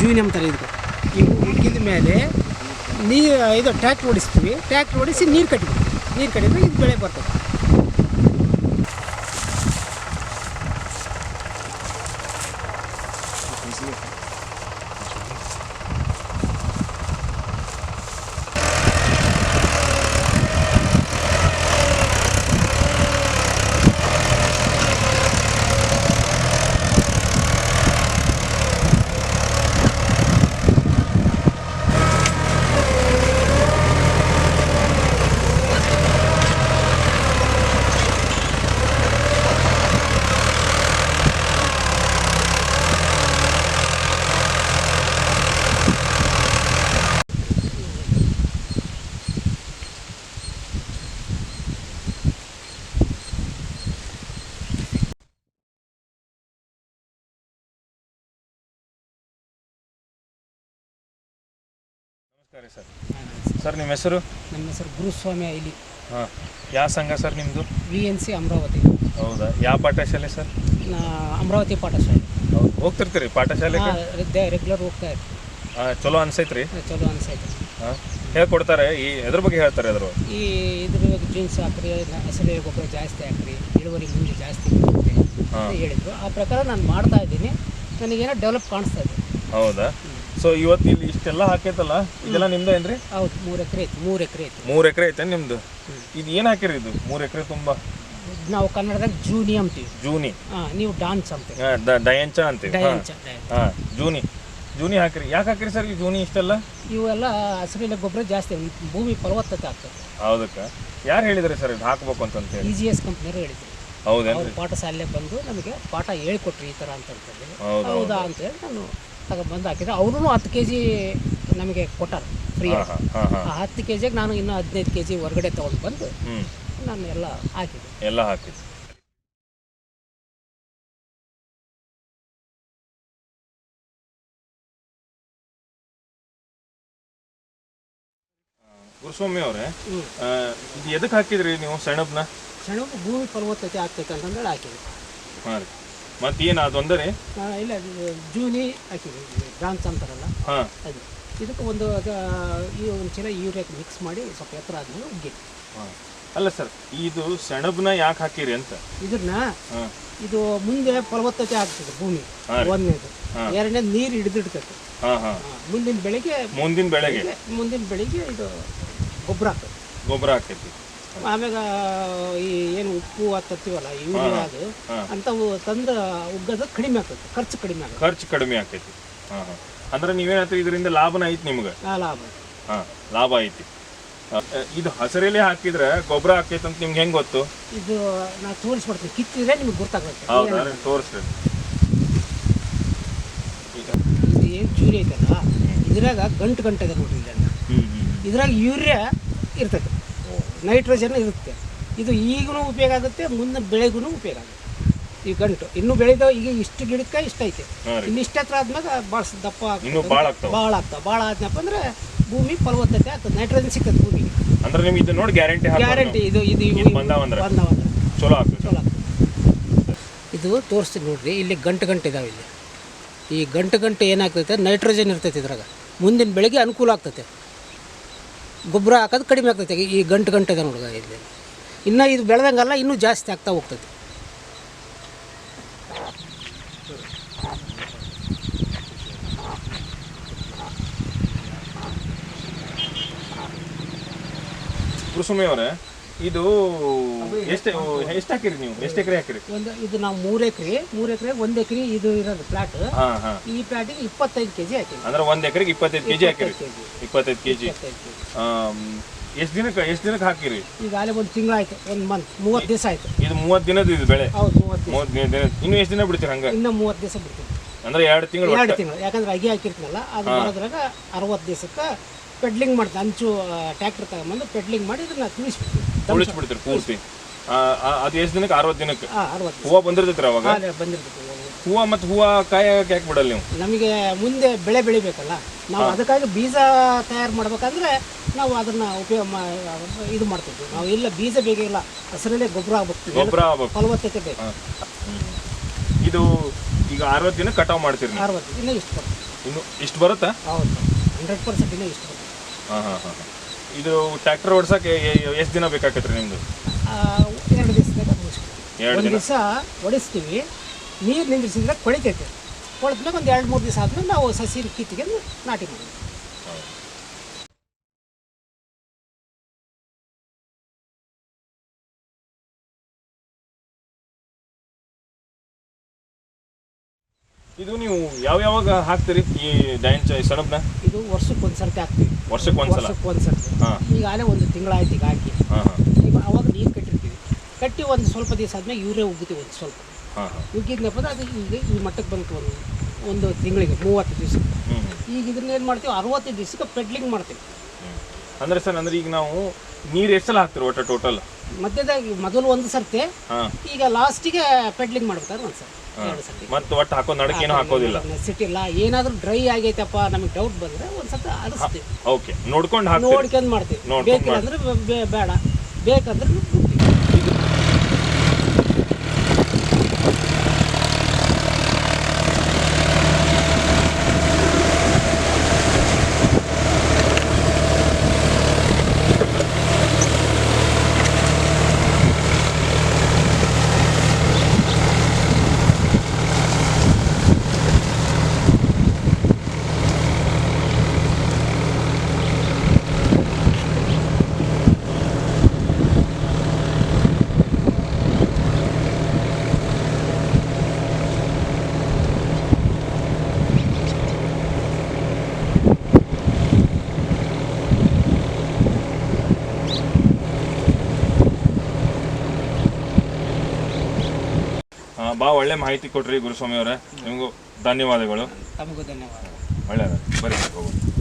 ಜೂನಿಯಮ್ ಥರ ಇದು. ಇವು ಇಕ್ಕಿದ ಮೇಲೆ ನೀರು ಇದು ಟ್ಯಾಕ್ಟ್ರ್ ಓಡಿಸ್ತೀವಿ. ಟ್ಯಾಕ್ಟ್ರ್ ಓಡಿಸಿ ನೀರು ಕಟ್ತೀವಿ ನೀರು ಕಟ್ಟಿದ್ರೆ ಇದು ಬೆಳೆ ಬರ್ತದೆ. ನಮಸ್ಕಾರ ಸರ್. ಸರ್ ನಿಮ್ಮ ಹೆಸರು? ನಮ್ಮ ಹೆಸರು ಗುರುಸ್ವಾಮಿ ಐಲಿ. ಹಾಂ. ಯಾವ ಸಂಘ ಸರ್ ನಿಮ್ಮದು ವಿ ಎನ್ ಸಿ ಅಮರಾವತಿ. ಹೌದಾ? ಯಾವ ಪಾಠಶಾಲೆ ಸರ್? ನಾ ಅಮರಾವತಿ ಪಾಠಶಾಲೆ. ಹೌದು. ಹೋಗ್ತಿರ್ತೀರಿ ಪಾಠಶಾಲೆಗೆ? ರೆಗ್ಯುಲರ್ ಹೋಗ್ತಾ ಇರ್ತೀವಿ. ಹಾಂ ಚಲೋ ಅನ್ಸೈತ್ರಿ? ಚಲೋ ಅನ್ಸೈತೆ. ಹಾಂ. ಹೇಳ್ಕೊಡ್ತಾರೆ. ಈ ಇದ್ರ ಬಗ್ಗೆ ಹೇಳ್ತಾರೆ ಅದ್ರ ಈ ಇದ್ರ ಬಗ್ಗೆ ಜೀನ್ಸ್ ಹಾಕ್ರಿ ಹಸಿರು ಗೊಬ್ಬರ ಜಾಸ್ತಿ ಹಾಕ್ರಿ ಇಳುವರಿ ಮುಂದೆ ಜಾಸ್ತಿ ಬರುತ್ತೆ ಅಂತ ಹಾಂ. ಹೇಳಿದ್ರು. ಆ ಪ್ರಕಾರ ನಾನು ಮಾಡ್ತಾ ಇದ್ದೀನಿ. ನನಗೇನೋ ಡೆವಲಪ್ ಕಾಣಿಸ್ತಾ ಇದೆ. ಹೌದಾ? ಸೊ ಇವತ್ತು ಇಲ್ಲಿ ಇಷ್ಟೆಲ್ಲ ಹಾಕೈತಲ್ಲ? ಇದೆಲ್ಲ ನಿಮ್ದು ಏನ್ರಿ? ಹೌದು ಮೂರು ಎಕರೆ ಐತಿ ಮೂರು ಎಕರೆ ಐತಿ. ಮೂರು ಎಕರೆ ಐತೆ ನಿಮ್ದು? ಇದು ಏನು ಹಾಕಿರಿ ಇದು? ಮೂರು ಎಕರೆ ತುಂಬ? ನಾವು ಕನ್ನಡದಾಗ ಜೂನಿ ಅಂತೀವಿ. ಜೂನಿ. ಹಾಂ ನೀವು ಡಾನ್ಸ್ ಅಂತೀವಿ ಹಾಂ ದಯಂಚ ಅಂತೀವಿ. ಹಾಂ. ಡಯಾಂಚ ಡಯಾಂಚ. ಜೂನಿ. ಜೂನಿ ಹಾಕಿರಿ. ಯಾಕೆ ಹಾಕಿರಿ ಸರ್ ಈ ಜೂನಿ ಇಷ್ಟೆಲ್ಲ? ಇವೆಲ್ಲ ಹಸಿರಿನ ಗೊಬ್ಬರ ಜಾಸ್ತಿ ಭೂಮಿ ಫಲವತ್ತತೆ ಆಗ್ತದೆ. ಹೌದಕ್ಕ. ಯಾರು ಹೇಳಿದ್ರಿ ಸರ್ ಇದು ಹಾಕ್ಬೇಕು ಅಂತಂತ ಹೇಳಿ? ಇ ಜಿ ಎಸ್ ಕಂಪ್ನಿಯವರು ಹೇಳಿದ್ರು. ಹೌದಾ ಪಾಠ ಪಾಠಶಾಲೆ ಬಂದು ನಮಗೆ ಪಾಠ ಹೇಳ್ಕೊಟ್ರಿ ಈ ಥರ ಅಂತ ಹೇಳಿ. ಹೌದು ಹೌದಾ ಅಂತೇಳಿ ನಾನು ತಗೊಬಂದು ಹಾಕಿದ್ರೆ ಅವರು ಹತ್ತು ಕೆ ಜಿ ನಮಗೆ ಕೊಟ್ಟಾರ ಫ್ರೀ ಆ ಹತ್ತು ಕೆ ಜಿಗೆ ನಾನು ಇನ್ನೂ ಹದಿನೈದು ಕೆ ಜಿ ಹೊರಗಡೆ ತೊಗೊಂಡು ಬಂದು ನಾನು ಎಲ್ಲ ಹಾಕಿದೆ. ಎಲ್ಲ ಹಾಕಿದ್ದೆ ಗುರುಸ್ವಾಮಿ ಅವರೇ ಇದು ಎದಕ್ಕೆ ಹಾಕಿದ್ರಿ ನೀವು ಸೆಣಬ್ನ ಸೆಣಬು ಭೂಮಿ ಫಲವತ್ತತೆ ಆಗ್ತೈತೆ ಅಂತಂದೇಳಿ ಹಾಕಿದ್ರಿ ಹಾಂ ರೀ. ಮತ್ತೇನು ಅದೊಂದರಿ ನಾನು ಇಲ್ಲ ಇದು ಜೂನಿ ಹಾಕಿದೆ ಡಾನ್ಸ್ ಅಂತಾರಲ್ಲ? ಹಾಂ. ಅದು. ಇದಕ್ಕೆ ಒಂದು ಅದು ಈ ಒಂದು ಚೀಲ ಯೂರಿಯಾ ಮಿಕ್ಸ್ ಮಾಡಿ ಸ್ವಲ್ಪ ಎತ್ತರ ಆದ್ಮೇಲೆ ಉಗ್ಗಿ. ಅಲ್ಲ ಸರ್ ಇದು ಸೆಣಬನ್ನ ಯಾಕೆ ಹಾಕಿರಿ ಅಂತ? ಇದನ್ನ ಹಾಂ. ಇದು ಮುಂದೆ ಫಲವತ್ತತೆ ಆಗ್ತದೆ ಭೂಮಿ ಒಂದನೇದು. ಎರಡನೇದು ನೀರು ಹಿಡಿದಿಡ್ತದೆ. ಹಾಂ ಹಾಂ. ಮುಂದಿನ ಬೆಳೆಗೆ ಮುಂದಿನ ಬೆಳೆಗೆ ಮುಂದಿನ ಬೆಳಿಗ್ಗೆ ಇದು ಗೊಬ್ಬರ ಹಾಕೋದು ಗೊಬ್ಬರ ಹಾಕೈತಿ. ಆಮ್ಯಾಗ ಈ ಏನು ಉಪ್ಪು ಹತ್ತತ್ತೀವಲ್ಲ ಯೂರಿಯಾ ಅದು ಅಂಥವು ತಂದ ಉಗ್ಗದ ಕಡಿಮೆ ಆಗ್ತೈತಿ ಖರ್ಚು ಕಡಿಮೆ ಆಗ್ತದೆ ಖರ್ಚು ಕಡಿಮೆ ಆಕೈತಿ ಹಾಂ ಹಾಂ. ಅಂದ್ರೆ ನೀವೇನಾಯ್ತು ಇದರಿಂದ ಲಾಭನ ಐತಿ ನಿಮ್ಗೆ? ಆ ಲಾಭ ಹಾಂ ಲಾಭ ಐತಿ. ಇದು ಹಸಿರೆಲೆ ಹಾಕಿದ್ರೆ ಗೊಬ್ಬರ ಹಾಕೈತೆ ಅಂತ ನಿಮ್ಗೆ ಹೆಂಗ್ ಗೊತ್ತು? ಇದು ನಾ ತೋರಿಸ್ಬಿಡ್ತೀನಿ. ಕಿತ್ತಿದ್ರೆ ನಿಮ್ಗೆ ಗೊತ್ತಾಗುತ್ತೆ ಹೌದಾ ತೋರಿಸ್ರಿ ಇದು ಏನು ಜೂರಿ ಐತಲ್ಲ ಇದ್ರಾಗ ಗಂಟು ಗಂಟೆ ನೋಡ್ರಿ ಇದನ್ನ ಇದ್ರಾಗ ಯೂರಿಯಾ ಇರ್ತೈತೆ. ನೈಟ್ರೋಜನ್ ಇರುತ್ತೆ. ಇದು ಈಗೂ ಉಪಯೋಗ ಆಗುತ್ತೆ ಮುಂದೆ ಬೆಳೆಗೂ ಉಪಯೋಗ ಆಗುತ್ತೆ. ಈ ಗಂಟು ಇನ್ನು ಬೆಳೆದ ಈಗ ಇಷ್ಟು ಗಿಡಕ್ಕೆ ಇಷ್ಟ ಐತೆ. ಇನ್ನು ಇಷ್ಟ ಹತ್ರ ಆದ್ಮೇಲೆ ಭಾಳ ದಪ್ಪ ಭಾಳ ಆಗ್ತಾವ. ಭಾಳ ಆದ್ನಪ್ಪ ಅಂದ್ರೆ ಭೂಮಿ ಫಲವತ್ತತೆ ಆಗ್ತದೆ. ನೈಟ್ರೋಜನ್ ಸಿಕ್ಕತ್ತೆ ಭೂಮಿಗೆ. ಅಂದ್ರೆ ನಿಮ್ಗೆ ಇದು ನೋಡಿ ಗ್ಯಾರಂಟಿ ಗ್ಯಾರಂಟಿ ಇದು ಇದು ಬಂದಾವಂದ್ರೆ ಬಂದವಂದ್ರೆ ಚಲೋ ಆಗ್ತದೆ. ಚಲೋ ಆಗ್ತದೆ. ಇದು ತೋರಿಸ್ತೀನಿ ನೋಡ್ರಿ ಇಲ್ಲಿ ಗಂಟು ಗಂಟು ಇದಾವೆ ಇಲ್ಲಿ. ಈ ಗಂಟು ಗಂಟು ಏನಾಗ್ತೈತೆ? ನೈಟ್ರೋಜನ್ ಇರ್ತೈತೆ ಇದ್ರಾಗ. ಮುಂದಿನ ಬೆಳೆಗೆ ಅನುಕೂಲ ಆಗ್ತೈತೆ. ಗೊಬ್ಬರ ಹಾಕೋದು ಕಡಿಮೆ ಆಗ್ತೈತೆ. ಈ ಗಂಟು ಗಂಟೆದ ನೋಡ್ಗ ಇಲ್ಲಿ ಇನ್ನು ಇದು ಬೆಳೆದಂಗಲ್ಲ ಇನ್ನೂ ಜಾಸ್ತಿ ಆಗ್ತಾ ಹೋಗ್ತೈತೆ. ಕುಸುಮಿ ಅವರೇ ಇದು ಎಷ್ಟು ಎಷ್ಟು ಹಾಕಿರಿ ನೀವು? ಎಷ್ಟು ಎಕರೆ ಹಾಕಿರಿ? ಒಂದು ಇದು ನಾವು ಮೂರು ಎಕರೆ ಮೂರು ಎಕರೆ ಒಂದು ಎಕರೆ ಇದು ಇರೋದು ಫ್ಲಾಟ್ ಈ ಪ್ಲಾಟಿಗೆ ಇಪ್ಪತ್ತೈದು ಕೆಜಿ ಜಿ ಹಾಕಿವಿ ಅಂದ್ರೆ ಒಂದ್ ಎಕರೆಗೆ ಇಪ್ಪತ್ತೈದು ಕೆಜಿ ಹಾಕಿರಿ. ಇಪ್ಪತ್ತೈದು ಕೆಜಿ. ಎಷ್ಟು ದಿನಕ್ಕೆ ಎಷ್ಟು ದಿನಕ್ಕೆ ಹಾಕಿರಿ? ಈಗ ಅಲ್ಲೇ ಒಂದು ತಿಂಗಳಾಯ್ತು ಒಂದು ಮಂತ್ ಮೂವತ್ತು ದಿವಸ ಆಯ್ತು. ಇದು ಮೂವತ್ತು ದಿನದ ಇದು ಬೆಳೆ? ಹೌದು ಮೂವತ್ತು ದಿನ ಮೂವತ್ತು ದಿನ ಇನ್ನು ಎಷ್ಟು ದಿನ ಬಿಡ್ತೀರಿ ಹಂಗೆ? ಇನ್ನೂ ಮೂವತ್ತು ದಿವಸ ಬಿಡ್ತೀವಿ ಅಂದ್ರೆ ಎರಡು ತಿಂಗಳು ಎರಡು ತಿಂಗಳು. ಯಾಕಂದ್ರೆ ಅಗಿ ಹಾಕಿರ್ತೀನಲ್ಲ ಅದು ಬರೋದ್ರಾಗ ಅರವತ್ತು ದಿವಸಕ್ಕೆ ಪೆಡ್ಲಿಂಗ್ ಮಾಡ್ತೀನಿ ಅಂಚು ಟ್ಯಾಕ್ಟರ್ ತಗೊಂಬಂದು ಪೆಡ್ಲಿಂಗ್ ಮಾಡಿ ಇದನ್ನ ತಿಳಿಸ್ಬಿಡ್ತೀನಿ ಉಳಿಸ್ಬಿಡ್ತೀರಿ ಪೂರ್ತಿ. ಆ, ಆ, ಅದು ಎಷ್ಟು ದಿನಕ್ಕೆ ಅರವತ್ತು ದಿನಕ್ಕೆ ಹಾಂ ಅರವತ್ತು ಹೂವು ಬಂದಿರ್ತೈತಿ ಅವಾಗ? ಬಂದಿರ್ತೈತಿ ಹೂವು ಮತ್ತು ಹೂವು ಕಾಯಿ ಯಾಕೆ ಬಿಡಲ್ಲ ನೀವು? ನಮಗೆ ಮುಂದೆ ಬೆಳೆ ಬೆಳಿಬೇಕಲ್ಲ. ನಾವು ಅದಕ್ಕಾಗಿ ಬೀಜ ತಯಾರು ಮಾಡ್ಬೇಕಂದ್ರೆ ನಾವು ಅದನ್ನ ಉಪಯೋಗ ಮಾ ಇದು ಮಾಡ್ತೀವಿ ನಾವು ಇಲ್ಲ ಬೀಜ ಇಲ್ಲ ಹಸಿರಲ್ಲೇ ಗೊಬ್ಬರ ಆಗ್ಬೇಕು ಗೊಬ್ಬರ ಆಗ್ಬೇಕು ಫಲವತ್ತತೆ ಬೇಕು. ಇದು ಈಗ ಅರವತ್ತು ದಿನ ಕಟಾವ್ ಮಾಡ್ತೀರಿ ನೀವು? ಅರವತ್ತು ಇನ್ನೂ ಇಷ್ಟು ಬರುತ್ತೆ. ಇನ್ನು ಇಷ್ಟು ಬರುತ್ತಾ? ಹೌದು. ಹಂಡ್ರೆಡ್ ಪರ್ಸೆಂಟ್ ಇನ್ನೂ ಇಷ್ಟು ಬರುತ್ತೆ. ಹಾಂ ಹಾಂ ಹಾಂ ಇದು ಟ್ರ್ಯಾಕ್ಟರ್ ಓಡ್ಸಕ್ಕೆ ಎಷ್ಟು ದಿನ ಬೇಕಾಕತ್ರಿ ನಿಮ್ದು? ಆ, ಎರಡು ದಿವಸದಾಗ ಮುಗಿಸ್ತೀವಿ ಎರಡು ಒಂದು ದಿನ. ದಿವಸ ಹೊಡಿಸ್ತೀವಿ ನೀರು ನಿಂದ್ರಿಸಿದ್ರೆ ಕೊಳಿತೈತೆ. ಕೊಳೆದ್ಮೇಲೆ ಒಂದು ಎರಡು ಮೂರು ದಿವಸ ಆದ್ಮೇಲೆ ನಾವು ಸಸಿ ಕಿತ್ತಿಗೆ ನಾಟಿ ಮಾಡ್ತೀವಿ. ಇದು ನೀವು ಯಾವ ಯಾವಾಗ ಹಾಕ್ತೀರಿ ಈ ಡೈನ್ ಸೆಣಬ್ನ ಇದು ವರ್ಷಕ್ಕೆ ಒಂದು ಸರ್ತಿ ಹಾಕ್ತೀವಿ. ವರ್ಷಕ್ಕೆ ಒಂದ್ಸಲ ವರ್ಷಕ್ಕೆ ಒಂದು ಸರ್ತಿ ಈಗಾಗಲೇ ಒಂದು ತಿಂಗಳಾಯ್ತು ಈಗ ಹಾಕಿ. ಈಗ ಅವಾಗ ನೀರು ಕಟ್ಟಿರ್ತೀವಿ. ಕಟ್ಟಿ ಒಂದು ಸ್ವಲ್ಪ ದಿವಸ ಆದ್ಮೇಲೆ ಯೂರಿಯಾ ಉಗ್ತೀವಿ ಒಂದು ಸ್ವಲ್ಪ. ಅಂದ್ರೆ ಅದು ಈಗ ಈ ಮಟ್ಟಕ್ಕೆ ಬಂತು ಒಂದು ಒಂದು ತಿಂಗಳಿಗೆ ಮೂವತ್ತು ದಿವಸ. ಈಗ ಇದನ್ನ ಏನು ಮಾಡ್ತೀವಿ ಅರವತ್ತು ದಿವಸಕ್ಕೆ ಪೆಡ್ಲಿಂಗ್ ಮಾಡ್ತೀವಿ. ಅಂದ್ರೆ ಸರ್ ಅಂದ್ರೆ ಈಗ ನಾವು ನೀರು ಎಷ್ಟು ಸಲ ಹಾಕ್ತೀರಿ ಒಟ್ಟು ಟೋಟಲ್ ಮಧ್ಯದಾಗ ಮೊದಲು ಒಂದು ಸರ್ತಿ ಈಗ ಲಾಸ್ಟಿಗೆ ಪೆಡ್ಲಿಂಗ್ ಮಾಡ್ಬೇಕಾದ್ರೆ ಒಂದು ಸರ್ತಿ ಮತ್ತೆ ಒಟ್ಟು ಹಾಕೋ ನಡಕ್ಕೆ ಏನೂ ಹಾಕೋದಿಲ್ಲ. ಸಿಟ್ಟಿಲ್ಲ ಏನಾದ್ರೂ ಡ್ರೈ ಆಗೈತಪ್ಪ ನಮಗೆ ಡೌಟ್ ಬಂದ್ರೆ ಒಂದು ಸರ್ತಿ ಅರಿಸ್ತೀವಿ. ಓಕೆ ನೋಡ್ಕೊಂಡು ಹಾಕಿ ನೋಡ್ಕೊಂಡು ಮಾಡ್ತೀವಿ. ಬೇಕಿಲ್ಲ ಅಂದ್ರೆ ಬೇಡ. ಬೇಕಂದ್ರೆ ಬಿಡ್ತೀವಿ. ಭಾಳ ಒಳ್ಳೆ ಮಾಹಿತಿ ಕೊಟ್ರಿ ಗುರುಸ್ವಾಮಿ ಅವರೇ. ನಿಮಗೂ ಧನ್ಯವಾದಗಳು. ತಮಗೂ ಧನ್ಯವಾದ ಒಳ್ಳೆಯದ ಬರೀ ಹೋಗೋಣ.